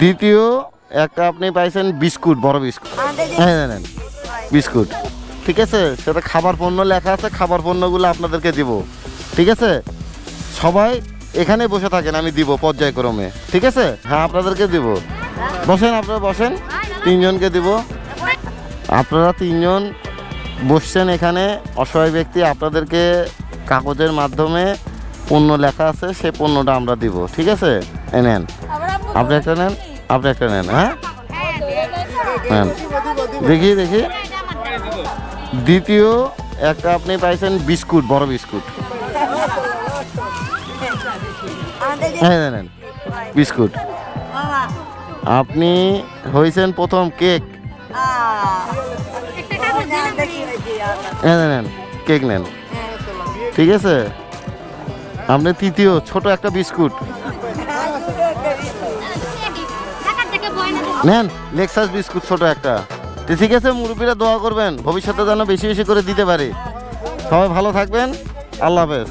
দ্বিতীয় একটা আপনি পাইছেন বিস্কুট বড় বিস্কুট। হ্যাঁ নেন, নেন বিস্কুট। ঠিক আছে? সেটা খাবার পণ্য লেখা আছে খাবার পণ্যগুলো আপনাদেরকে দিব। ঠিক আছে? সবাই এখানে বসে থাকেন আমি দিব পর্যায়ক্রমে। ঠিক আছে? হ্যাঁ আপনাদেরকে দিব। বসেন আপনারা বসেন। তিনজনকে দিব। আপনারা তিনজন বসছেন এখানে অসহায় ব্যক্তি আপনাদেরকে কাগজের মাধ্যমে পণ্য লেখা আছে সে পণ্যটা আমরা দিব। ঠিক আছে? এই নেন আপনি একটা নেন আপনি একটা নেন হ্যাঁ? নেন। দেখি দেখি। দ্বিতীয় একটা আপনি পাইছেন বিস্কুট বড় বিস্কুট। হ্যাঁ নেন, বিস্কুট। আপনি হয়েছেন প্রথম কেক। হ্যাঁ নেন। কেক নেন। ঠিক আছে? আপনি তৃতীয় ছোট একটা বিস্কুট। নেন লেক্সাস বিস্কুট ছোট একটা। ঠিক আছে মুরব্বীরা দোয়া করবেন, ভবিষ্যতে যেন বেশি বেশি করে দিতে পারে। সবাই ভালো থাকবেন, আল্লাহ হাফেজ।